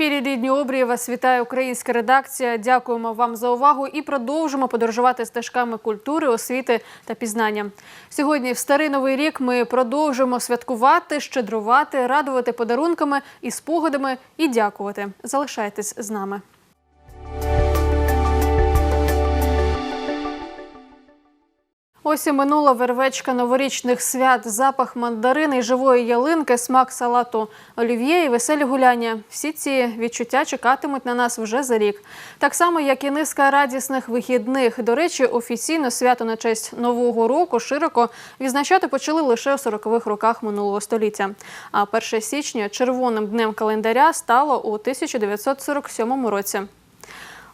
ефірі Рідні обрії вас вітає українська редакція. Дякуємо вам за увагу і продовжимо подорожувати стежками культури, освіти та пізнання. Сьогодні, в старий новий рік, ми продовжуємо святкувати, щедрувати, радувати подарунками і спогадами і дякувати. Залишайтесь з нами. Ось і минула вервечка новорічних свят, запах мандарини живої ялинки, смак салату олів'є і веселі гуляння. Всі ці відчуття чекатимуть на нас вже за рік. Так само, як і низка радісних вихідних. До речі, офіційно свято на честь нового року широко відзначати почали лише у 40-х роках минулого століття. А 1 січня червоним днем календаря стало у 1947 році.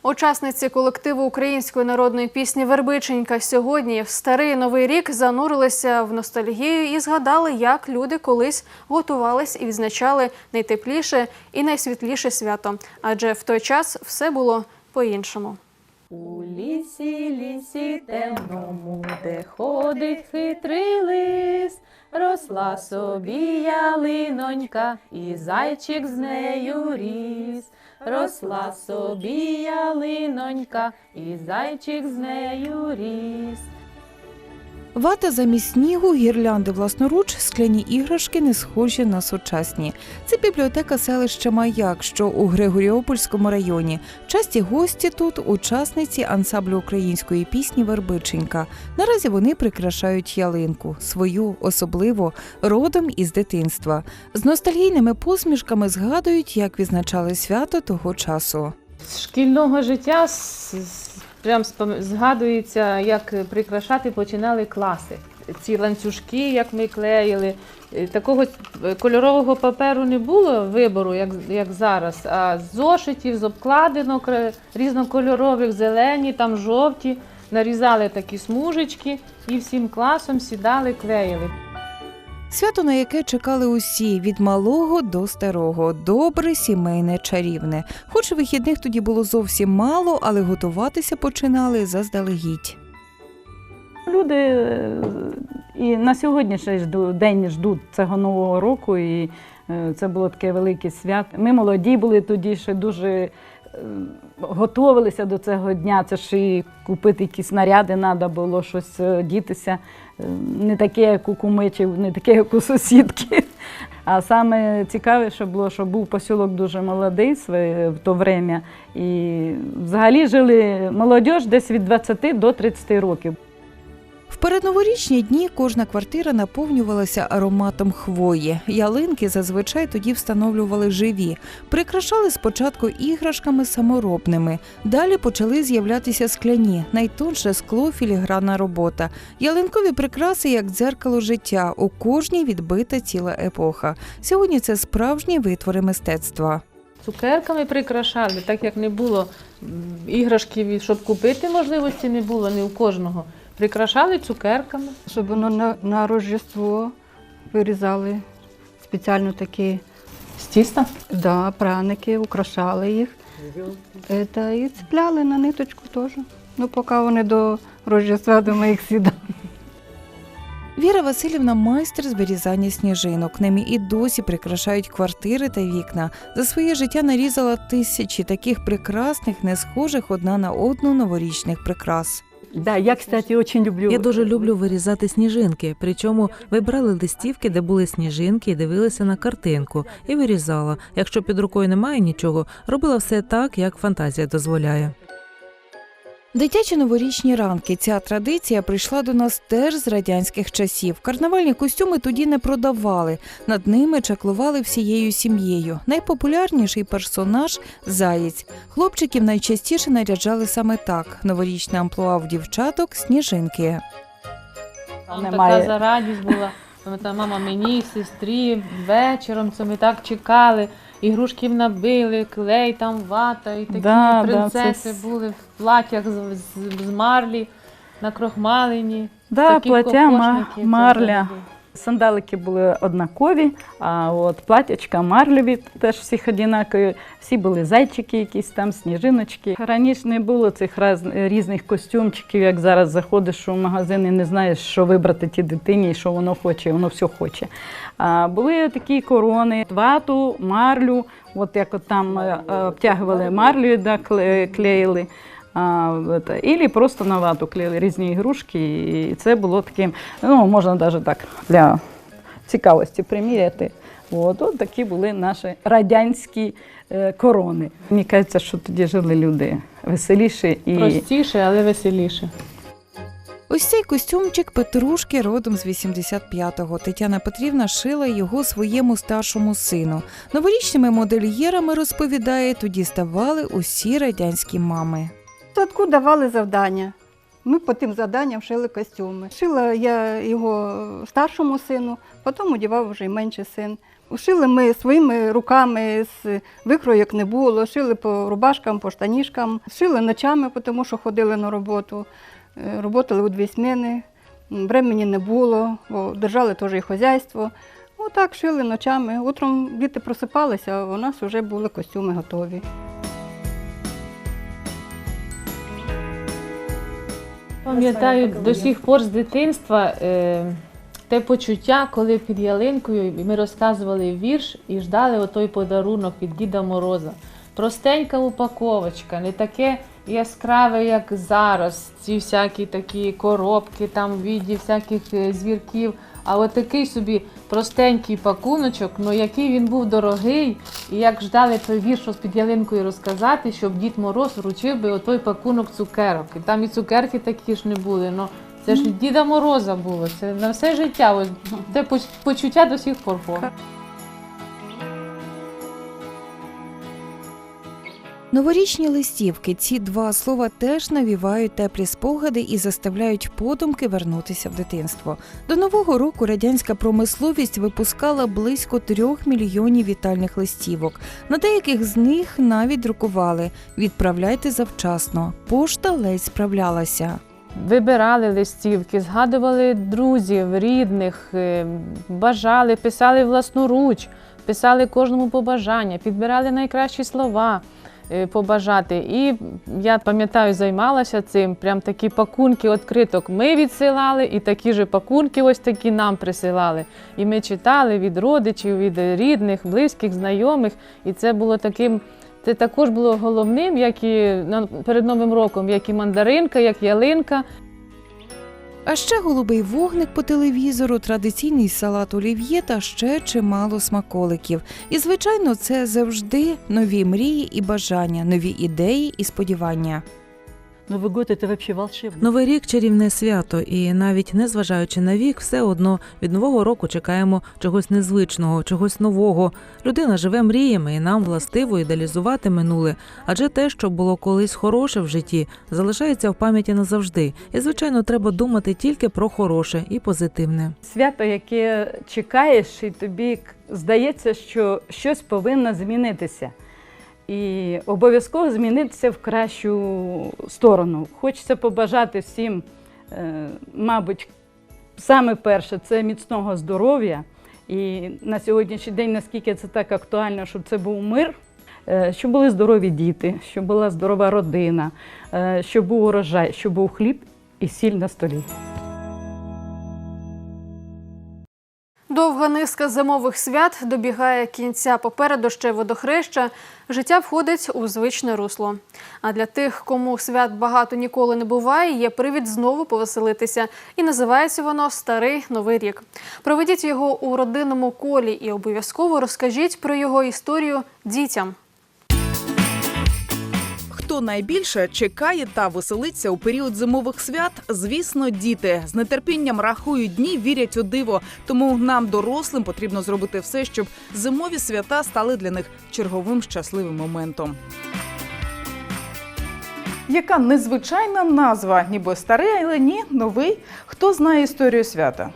Учасниці колективу української народної пісні Вербиченька сьогодні в старий новий рік занурилися в ностальгію і згадали, як люди колись готувались і відзначали найтепліше і найсвітліше свято. Адже в той час все було по-іншому. У лісі, лісі темному, де ходить хитрий лис, росла собі ялинонька, і зайчик з нею ріс. Росла собі ялинонька, і зайчик з нею ріс. Вата замість снігу, гірлянди власноруч, скляні іграшки не схожі на сучасні. Це бібліотека селища Маяк, що у Григоріопольському районі. Часті гості тут учасниці ансамблю української пісні Вербиченька. Наразі вони прикрашають ялинку, свою особливо родом із дитинства. З ностальгійними посмішками згадують, як відзначали свято того часу. З шкільного життя с- прям згадується, як прикрашати починали класи. Ці ланцюжки, як ми клеїли. Е, Такого е, кольорового паперу не було вибору, як, як зараз, а з зошитів, з обкладинок е, різнокольорових, зелені, там жовті. Нарізали такі смужечки і всім класом сідали, клеїли. Свято, на яке чекали усі від малого до старого, добре, сімейне, чарівне. Хоч вихідних тоді було зовсім мало, але готуватися починали заздалегідь. Люди е, і на сьогоднішній день ждуть цього нового року, і е, це було таке велике свято. Ми молоді були тоді, ще дуже готувалися до цього дня. Це ж і купити якісь наряди треба було щось е, дітися. Е, Не таке, як у кумичів, не таке, як у сусідки. А саме цікавіше було, що був посілок дуже молодий в то время. І взагалі жили молодь десь від 20 до 30 років. В передноворічні дні кожна квартира наповнювалася ароматом хвої. Ялинки зазвичай тоді встановлювали живі, прикрашали спочатку іграшками саморобними. Далі почали з'являтися скляні, найтонше скло, філігранна робота. Ялинкові прикраси як дзеркало життя. У кожній відбита ціла епоха. Сьогодні це справжні витвори мистецтва. Цукерками прикрашали, так як не було іграшків, щоб купити можливості не було ні у кожного. Прикрашали цукерками. щоб воно на, на Рождество вирізали спеціально такі З тіста? да, праники, украшали їх. Это, і цепляли на ниточку теж. Ну, поки вони до Рождества до моїх сідали. Віра Васильівна майстер з вирізання сніжинок. Ними і досі прикрашають квартири та вікна. За своє життя нарізала тисячі таких прекрасних, не схожих одна на одну новорічних прикрас. Да, я, кстати, очень люблю. Я дуже люблю вирізати сніжинки. Причому вибрали листівки, де були сніжинки, і дивилися на картинку і вирізала. Якщо під рукою немає нічого, робила все так, як фантазія дозволяє. Дитячі новорічні ранки. Ця традиція прийшла до нас теж з радянських часів. Карнавальні костюми тоді не продавали. Над ними чаклували всією сім'єю. Найпопулярніший персонаж заєць. Хлопчиків найчастіше наряджали саме так. Новорічне амплуа в дівчаток сніжинки. Там Немає. така зарадість була. Мама мені, сестрі, вечором це ми так чекали. Ігрушків набили, клей, там вата, і такі Да, да, принцеси це були в платях з, з, з марлі, накрохмалені. Да, платя ма- марля. Сандалики були однакові, а от платячка марлеві теж всіх однакові. Всі були зайчики, якісь там, сніжиночки. Раніше не було цих раз, різних костюмчиків, як зараз заходиш у магазин і не знаєш, що вибрати тій дитині і що воно хоче, воно все хоче. А були такі корони, вату, марлю, от як от там е, е, обтягували марлю, да, кле- клеїли. А, это, Ілі просто на вату клеїли різні ігрушки, і це було таким, ну, можна навіть так для цікавості приміряти. От, от такі були наші радянські е, корони. Мені кажеться, що тоді жили люди веселіші і Простіше, але веселіше. Ось цей костюмчик Петрушки родом з 85-го. Тетяна Петрівна шила його своєму старшому сину. Новорічними модельєрами розповідає, тоді ставали усі радянські мами. В садку давали завдання. Ми по тим завданням шили костюми. Шила я його старшому сину, потім одягав вже й менший син. Шили ми своїми руками, з викроїк не було, шили по рубашкам, по штанішкам, шили ночами, тому що ходили на роботу, Е, роботали у дві зміни, М, времені не було, бо держали теж і хазяйство. Отак шили ночами. Утром діти просипалися, а у нас вже були костюми готові. Пам'ятаю до сих пор з дитинства е, те почуття, коли під ялинкою ми розказували вірш і ждали отой подарунок від Діда Мороза. Простенька упаковочка, не таке яскраве, як зараз, ці всякі такі коробки там в віді всяких е, звірків. А от такий собі простенький пакуночок, ну який він був дорогий, і як ждали той вірш що під ялинкою розказати, щоб Дід Мороз вручив би отой пакунок цукерок. І там і цукерки такі ж не були. Ну це ж від Діда Мороза було. Це на все життя. Ось це почуття до сих пор Новорічні листівки ці два слова теж навівають теплі спогади і заставляють подумки вернутися в дитинство. До нового року радянська промисловість випускала близько трьох мільйонів вітальних листівок. На деяких з них навіть друкували відправляйте завчасно. Пошта ледь справлялася. Вибирали листівки, згадували друзів, рідних, е, бажали, писали власноруч, писали кожному побажання, підбирали найкращі слова побажати. І я пам'ятаю, займалася цим. Прям такі пакунки відкриток ми відсилали, і такі ж пакунки, ось такі нам присилали. І ми читали від родичів, від рідних, близьких, знайомих. І це було таким. Це також було головним, як і перед Новим роком, як і мандаринка, як ялинка. А ще голубий вогник по телевізору, традиційний салат олів'є та ще чимало смаколиків. І, звичайно, це завжди нові мрії і бажання, нові ідеї і сподівання. Новый год это вообще волшебно. Новий рік чарівне свято, і навіть незважаючи на вік, все одно від нового року чекаємо чогось незвичного, чогось нового. Людина живе мріями, і нам властиво ідеалізувати минуле. Адже те, що було колись хороше в житті, залишається в пам'яті назавжди. І звичайно, треба думати тільки про хороше і позитивне. свято, яке чекаєш, і тобі здається, що щось повинно змінитися. І обов'язково змінитися в кращу сторону. Хочеться побажати всім, е, мабуть, саме перше це міцного здоров'я. І на сьогоднішній день, наскільки це так актуально, щоб це був мир, е, щоб були здорові діти, щоб була здорова родина, е, щоб був урожай, щоб був хліб і сіль на столі. Довга низка зимових свят добігає кінця. Попереду ще водохреща. Життя входить у звичне русло. А для тих, кому свят багато ніколи не буває, є привід знову повеселитися. І називається воно Старий Новий рік. Проведіть його у родинному колі і обов'язково розкажіть про його історію дітям. Хто найбільше чекає та веселиться у період зимових свят? Звісно, діти з нетерпінням рахують дні, вірять у диво. Тому нам, дорослим, потрібно зробити все, щоб зимові свята стали для них черговим щасливим моментом. Яка незвичайна назва, ніби старий, але ні, новий. Хто знає історію свята?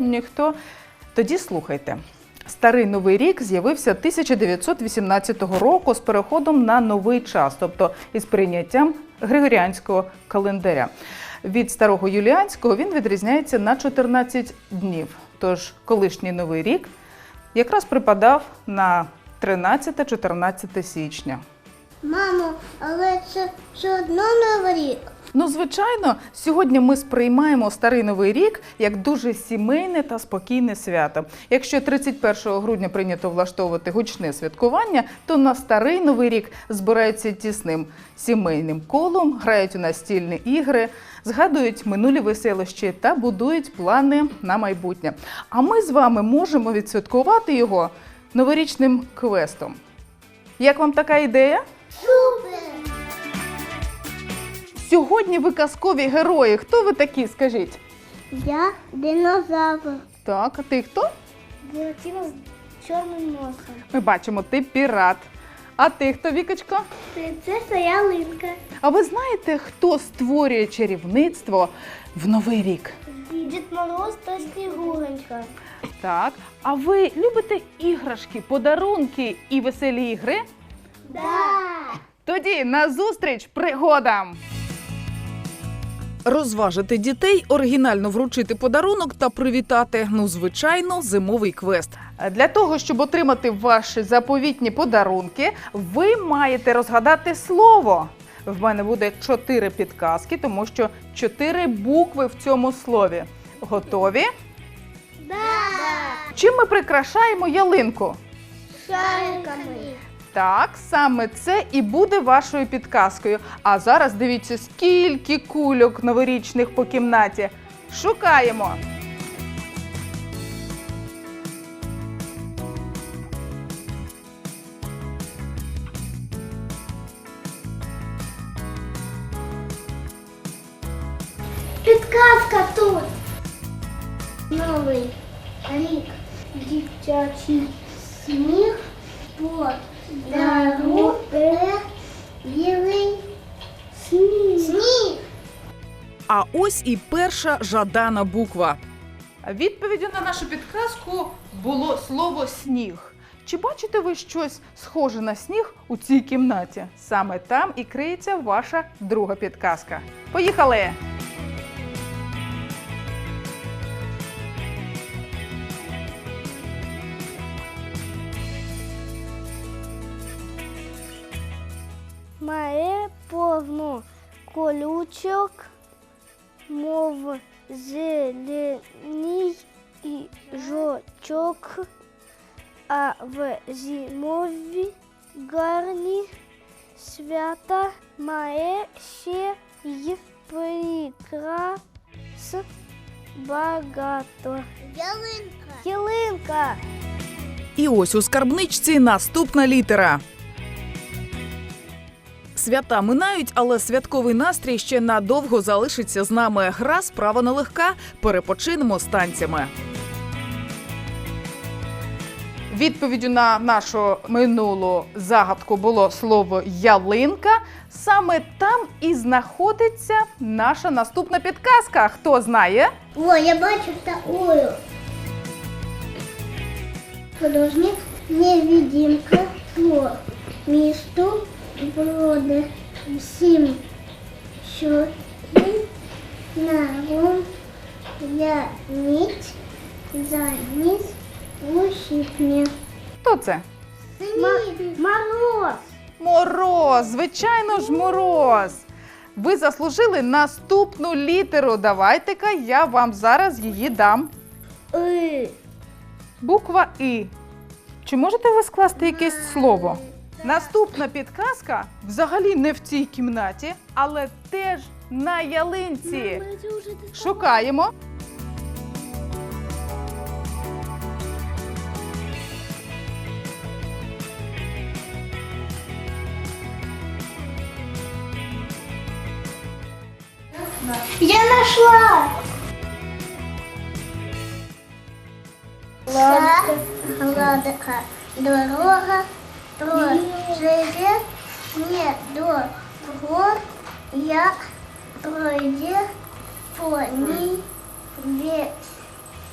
Ніхто. Тоді слухайте. Старий новий рік з'явився 1918 року з переходом на новий час, тобто із прийняттям григоріанського календаря. Від старого юліанського він відрізняється на 14 днів. Тож колишній новий рік якраз припадав на 13-14 січня. Мамо, але це все одно новий рік. Ну, звичайно, сьогодні ми сприймаємо старий новий рік як дуже сімейне та спокійне свято. Якщо 31 грудня прийнято влаштовувати гучне святкування, то на старий новий рік збираються тісним сімейним колом, грають у настільні ігри, згадують минулі веселощі та будують плани на майбутнє. А ми з вами можемо відсвяткувати його новорічним квестом. Як вам така ідея? Супер! Сьогодні ви казкові герої. Хто ви такі? Скажіть? Я динозавр. Так, а ти хто? Буратино з чорним носом. Ми бачимо, ти пірат. А ти хто, Вікочко? Принцеса ялинка. А ви знаєте, хто створює чарівництво в новий рік? Дід Мороз та Снігуренька. Так. А ви любите іграшки, подарунки і веселі ігри? Да. Тоді на зустріч пригодам! Розважити дітей, оригінально вручити подарунок та привітати. Ну, звичайно, зимовий квест. Для того, щоб отримати ваші заповітні подарунки, ви маєте розгадати слово. В мене буде чотири підказки, тому що чотири букви в цьому слові. Готові? Да. Чим ми прикрашаємо ялинку? Шариками. Так, саме це і буде вашою підказкою. А зараз дивіться, скільки кульок новорічних по кімнаті. Шукаємо. Підказка тут. Новий рік. Дівчачий сніг. А ось і перша жадана буква. Відповіддю на нашу підказку було слово сніг. Чи бачите ви щось схоже на сніг у цій кімнаті? Саме там і криється ваша друга підказка. Поїхали! Має повно колючок, мов зелений і жовчок, а в зимові гарні свята має ще й прикрас багато. Ялинка. Ялинка. І ось у скарбничці наступна літера. Свята минають, але святковий настрій ще надовго залишиться з нами. Гра справа нелегка. Перепочинемо з танцями. Відповіддю на нашу минулу загадку було слово ялинка. Саме там і знаходиться наша наступна підказка. Хто знає? О, я бачу такую. Художник невидимка по місту броди всім чорним наром я мить заніс ущипне. Хто це? Мороз. Мороз, звичайно ж, мороз. Ви заслужили наступну літеру. Давайте-ка я вам зараз її дам. И. Буква І. Чи можете ви скласти якесь слово? Наступна підказка взагалі не в цій кімнаті, але теж на ялинці. Шукаємо. Я нашла. Ладка, ладка, дорога, проживе не до гор, я пройде по ней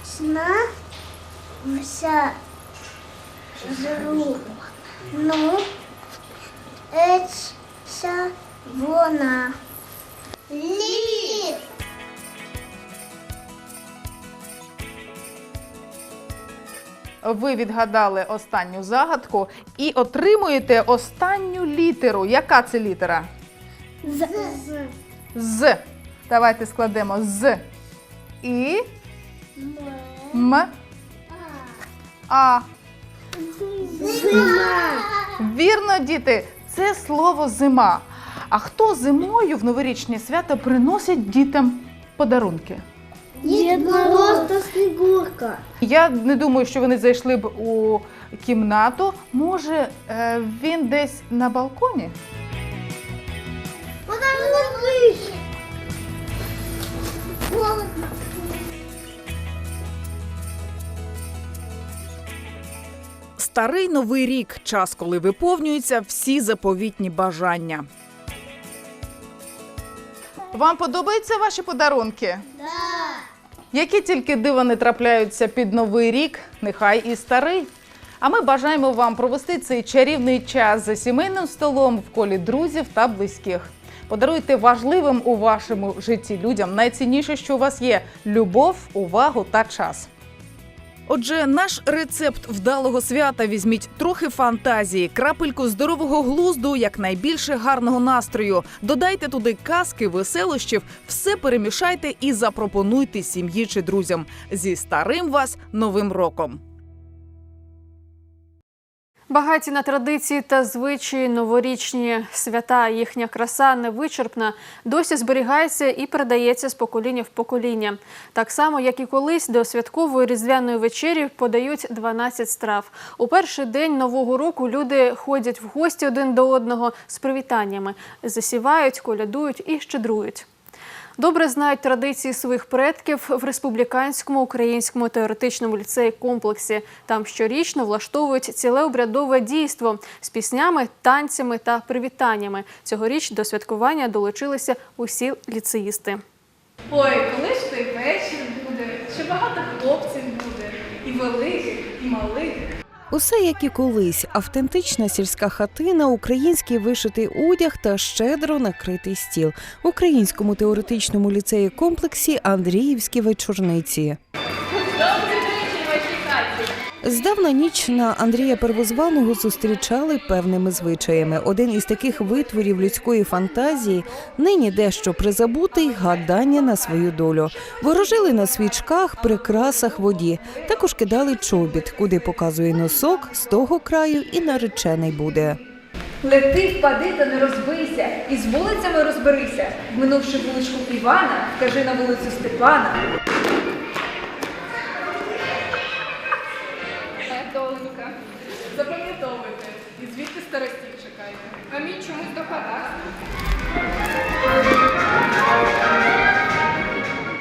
весна вся зру. Ну, это вона. Лід. Ви відгадали останню загадку і отримуєте останню літеру. Яка це літера? З. З. Давайте складемо з. І. М. А. Зима. Вірно, діти, це слово зима. А хто зимою в новорічні свята приносить дітям подарунки? Дід Мороз та Снігурка. Я не думаю, що вони зайшли б у кімнату. Може, е, він десь на балконі? Вона не вийшла. Холодно. Старий новий рік час, коли виповнюються всі заповітні бажання. Вам подобаються ваші подарунки? Які тільки дива не трапляються під новий рік, нехай і старий. А ми бажаємо вам провести цей чарівний час за сімейним столом в колі друзів та близьких. Подаруйте важливим у вашому житті людям найцінніше, що у вас є любов, увагу та час. Отже, наш рецепт вдалого свята візьміть трохи фантазії, крапельку здорового глузду, якнайбільше гарного настрою. Додайте туди казки, веселощів, все перемішайте і запропонуйте сім'ї чи друзям. Зі старим вас новим роком! Багаті на традиції та звичаї новорічні свята, їхня краса невичерпна, досі зберігається і передається з покоління в покоління. Так само, як і колись до святкової різдвяної вечері подають 12 страв. У перший день нового року люди ходять в гості один до одного з привітаннями, засівають, колядують і щедрують. Добре знають традиції своїх предків в республіканському українському теоретичному ліцеї комплексі. Там щорічно влаштовують ціле обрядове дійство з піснями, танцями та привітаннями. Цьогоріч до святкування долучилися усі ліцеїсти. Ой, коли ж той вечір буде, ще багато хлопців буде, і великих, і малих. Усе як і колись: автентична сільська хатина, український вишитий одяг та щедро накритий стіл. В українському теоретичному ліцеї комплексі Андріївські вечорниці. Здавна ніч на Андрія Первозваного зустрічали певними звичаями. Один із таких витворів людської фантазії нині дещо призабутий гадання на свою долю. Ворожили на свічках, прикрасах воді. Також кидали чобіт, куди показує носок, з того краю і наречений буде. Лети, впади та не розбийся, і з вулицями розберися. Минувши вуличку Івана, вкажи на вулицю Степана.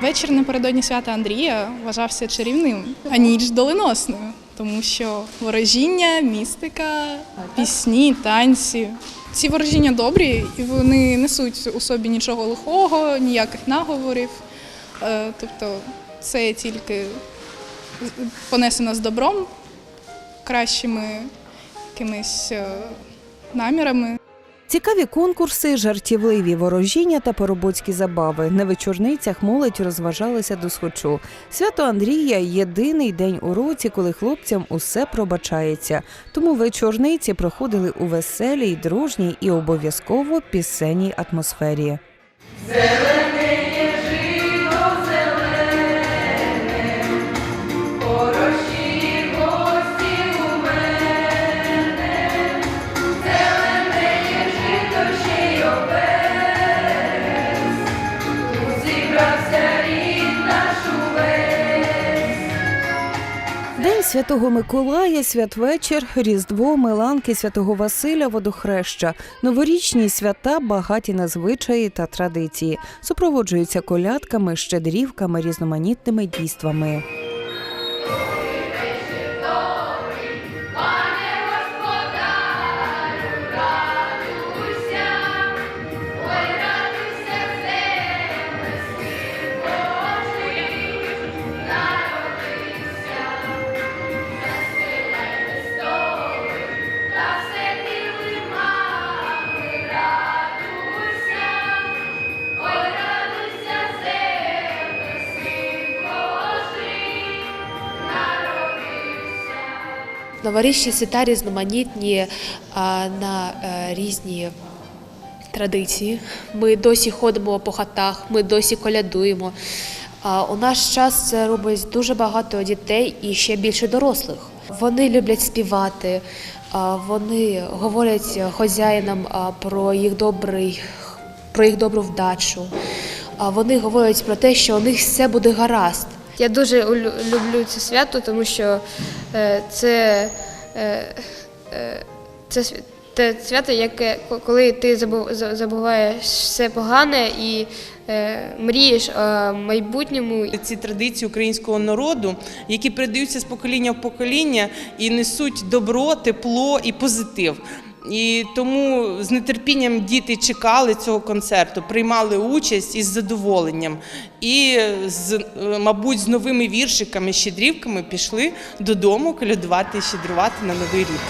Вечір напередодні свята Андрія вважався чарівним, а ніч доленосною, тому що ворожіння, містика, пісні, танці. Ці ворожіння добрі, і вони несуть у собі нічого лихого, ніяких наговорів. Е, Тобто це тільки понесено з добром, кращими якимись е, намірами. Цікаві конкурси, жартівливі ворожіння та поробоцькі забави. На вечорницях молодь розважалася до схочу. Свято Андрія єдиний день у році, коли хлопцям усе пробачається. Тому вечорниці проходили у веселій, дружній і обов'язково пісенній атмосфері. День святого Миколая, святвечір, Різдво, Миланки, святого Василя, водохреща. Новорічні свята багаті на звичаї та традиції, супроводжуються колядками, щедрівками, різноманітними дійствами. Новорічні свята різноманітні на е, різні традиції. Ми досі ходимо по хатах, ми досі колядуємо. У наш час це робить дуже багато дітей і ще більше дорослих. Вони люблять співати, вони говорять хазяїнам про їх добрий, про їх добру вдачу. Вони говорять про те, що у них все буде гаразд. Я дуже люблю це свято, тому що е, це, е, е, це те свято, яке коли ти забуваєш все погане і мрієш о майбутньому. Ці традиції українського народу, які передаються з покоління в покоління і несуть добро, тепло і позитив. І тому з нетерпінням діти чекали цього концерту, приймали участь із задоволенням. І, з, е, мабуть, з новими віршиками, щедрівками пішли додому колядувати і щедрувати на новий рік.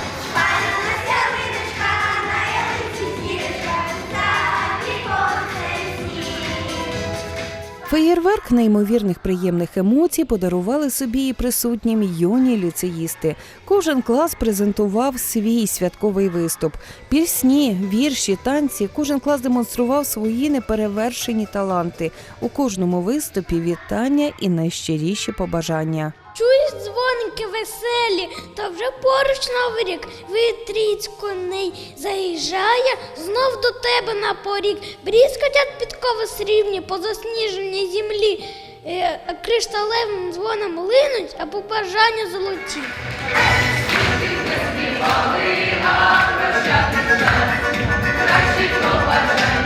Феєрверк неймовірних приємних емоцій подарували собі і присутнім юні ліцеїсти. Кожен клас презентував свій святковий виступ. Пісні, вірші, танці. Кожен клас демонстрував свої неперевершені таланти. У кожному виступі вітання і найщиріші побажання. Чуєш дзвоники веселі, та вже поруч новий рік. Витріць коней заїжджає знов до тебе на поріг. Брізкотять підкови срібні по засніженій землі. Е, кришталевим дзвоном линуть, а побажання золоті. На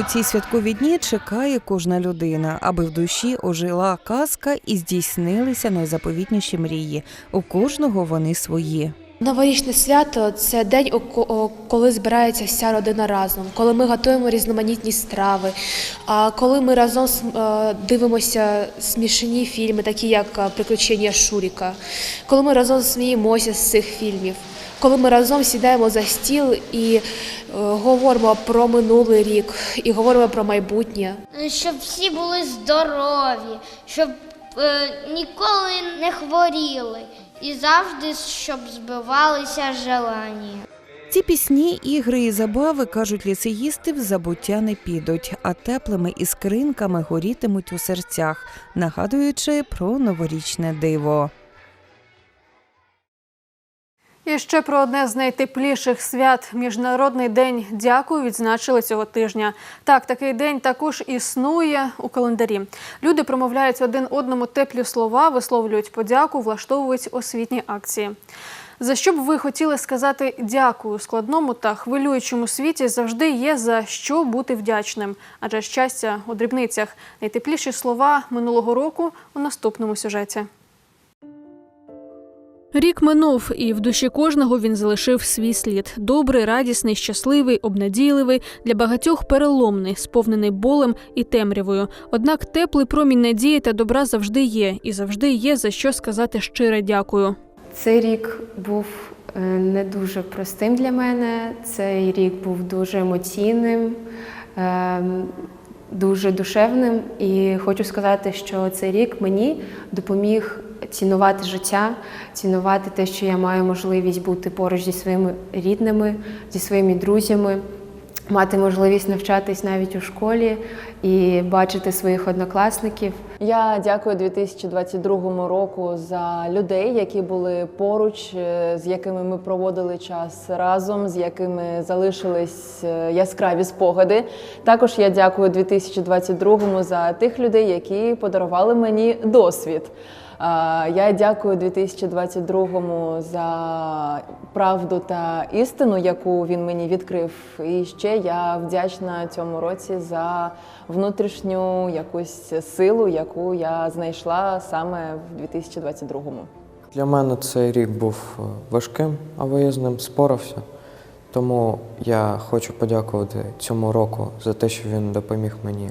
у ці святкові дні чекає кожна людина, аби в душі ожила казка і здійснилися найзаповітніші мрії. У кожного вони свої. Новорічне свято це день, коли збирається вся родина разом, коли ми готуємо різноманітні страви, коли ми разом е, дивимося смішні фільми, такі як е, Приключення Шуріка, коли ми разом сміємося з цих фільмів, коли ми разом сідаємо за стіл і е, говоримо про минулий рік і говоримо про майбутнє. Щоб всі були здорові, щоб е, ніколи не хворіли і завжди щоб збивалися желання. Ці пісні, ігри і забави, кажуть ліцеїсти, в забуття не підуть, а теплими іскринками горітимуть у серцях, нагадуючи про новорічне диво. І ще про одне з найтепліших свят Міжнародний день дякую відзначили цього тижня. Так, такий день також існує у календарі. Люди промовляють один одному теплі слова, висловлюють подяку, влаштовують освітні акції. За що б ви хотіли сказати дякую складному та хвилюючому світі завжди є за що бути вдячним, адже щастя у дрібницях. Найтепліші слова минулого року у наступному сюжеті. Рік минув, і в душі кожного він залишив свій слід. Добрий, радісний, щасливий, обнадійливий, для багатьох переломний, сповнений болем і темрявою. Однак теплий промінь надії та добра завжди є, і завжди є за що сказати щире дякую. Цей рік був е, не дуже простим для мене. Цей рік був дуже емоційним, ем, дуже душевним. І хочу сказати, що цей рік мені допоміг цінувати життя, цінувати те, що я маю можливість бути поруч зі своїми рідними, зі своїми друзями. Мати можливість навчатись навіть у школі і бачити своїх однокласників. Я дякую 2022 року за людей, які були поруч, е, з якими ми проводили час разом, з якими залишились е, яскраві спогади. Також я дякую 2022 за тих людей, які подарували мені досвід. А, Я дякую 2022 за правду та істину, яку він мені відкрив. І ще я вдячна цьому році за внутрішню якусь силу, яку я знайшла саме в 2022-му. Для мене цей рік був е, важким, але я з ним спорався. Тому я хочу подякувати цьому року за те, що він допоміг мені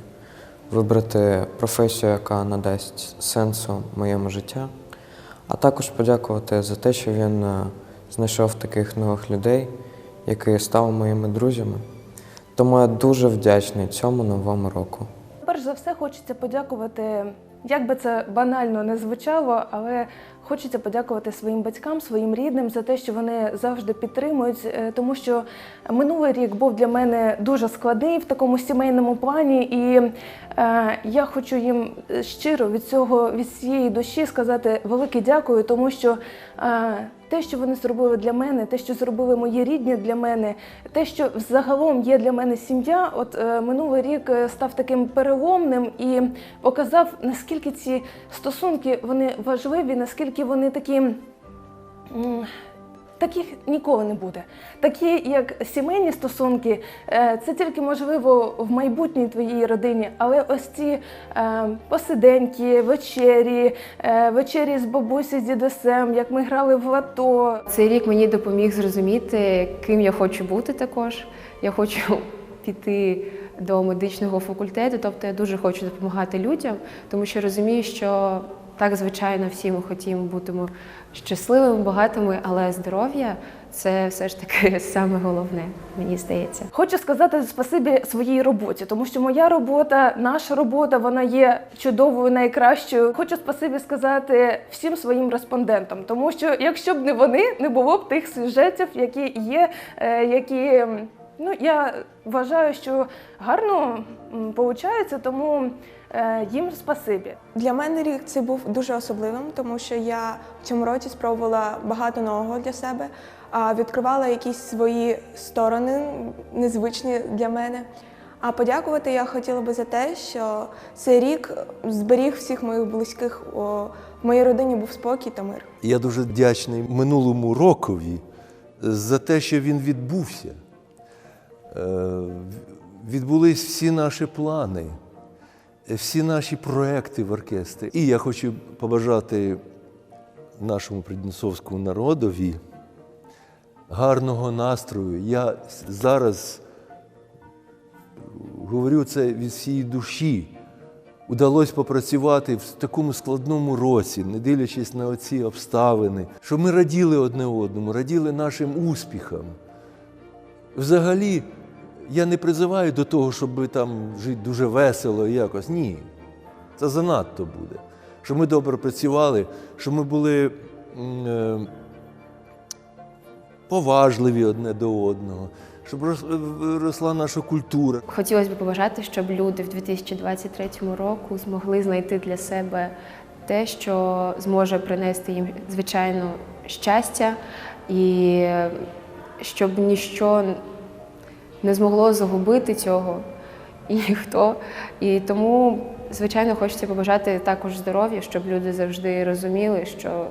вибрати професію, яка надасть сенсу моєму життю, а також подякувати за те, що він е, знайшов таких нових людей, які стали моїми друзями. Тому я дуже вдячний цьому новому року. Перш за все, хочеться подякувати, як би це банально не звучало, але хочеться подякувати своїм батькам, своїм рідним за те, що вони завжди підтримують, е, тому що минулий рік був для мене дуже складний в такому сімейному плані, і е, я хочу їм щиро від цього від цієї душі сказати велике дякую, тому що е, те, що вони зробили для мене, те, що зробили мої рідні для мене, те, що взагалом є для мене сім'я, от е, минулий рік е, став таким переломним і показав, наскільки ці стосунки вони важливі, наскільки вони такі. Таких ніколи не буде. Такі, як сімейні стосунки, е, це тільки можливо в майбутній твоїй родині, але ось ці е, посиденьки, вечері, е, вечері з бабусі, з дідусем, як ми грали в лото. Цей рік мені допоміг зрозуміти, ким я хочу бути також. Я хочу піти до медичного факультету, тобто я дуже хочу допомагати людям, тому що розумію, що так, звичайно, всі ми хотімо бути щасливими, багатими, але здоров'я це все ж таки саме головне, мені здається. Хочу сказати спасибі своїй роботі, тому що моя робота, наша робота, вона є чудовою, найкращою. Хочу спасибі сказати всім своїм респондентам, тому що якщо б не вони, не було б тих сюжетів, які є, е, які ну я вважаю, що гарно виходить, тому їм спасибі. Для мене рік це був дуже особливим, тому що я в цьому році спробувала багато нового для себе, а відкривала якісь свої сторони, незвичні для мене. А подякувати я хотіла би за те, що цей рік зберіг всіх моїх близьких. В моїй родині був спокій та мир. Я дуже вдячний минулому рокові за те, що він відбувся. Е, Відбулись всі наші плани, всі наші проекти в оркестрі. І я хочу побажати нашому приднісовському народові гарного настрою. Я зараз говорю це від всієї душі. Удалось попрацювати в такому складному році, не дивлячись на оці обставини, щоб ми раділи одне одному, раділи нашим успіхам. Взагалі, я не призиваю до того, щоб там жити дуже весело і якось. Ні. Це занадто буде. Щоб ми добре працювали, щоб ми були е, поважливі одне до одного, щоб рос- росла наша культура. Хотілося б побажати, щоб люди в 2023 року змогли знайти для себе те, що зможе принести їм звичайно щастя, і щоб ніщо не змогло загубити цього і ніхто. І тому, звичайно, хочеться побажати також здоров'я, щоб люди завжди розуміли, що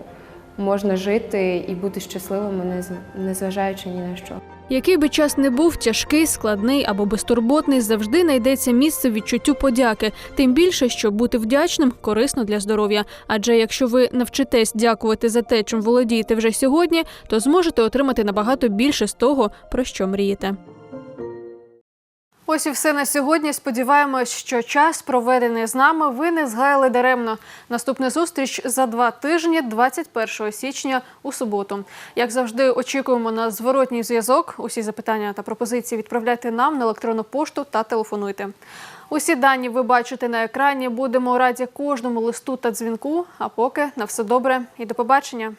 можна жити і бути щасливими, незважаючи ні на що. Який би час не був тяжкий, складний або безтурботний, завжди знайдеться місце відчуттю подяки. Тим більше, що бути вдячним корисно для здоров'я. Адже якщо ви навчитесь дякувати за те, чим володієте вже сьогодні, то зможете отримати набагато більше з того, про що мрієте. Ось і все на сьогодні. Сподіваємось, що час, проведений з нами, ви не згаяли даремно. Наступна зустріч за два тижні, 21 січня у суботу. Як завжди, очікуємо на зворотній зв'язок. Усі запитання та пропозиції відправляйте нам на електронну пошту та телефонуйте. Усі дані ви бачите на екрані. Будемо раді кожному листу та дзвінку. А поки на все добре і до побачення.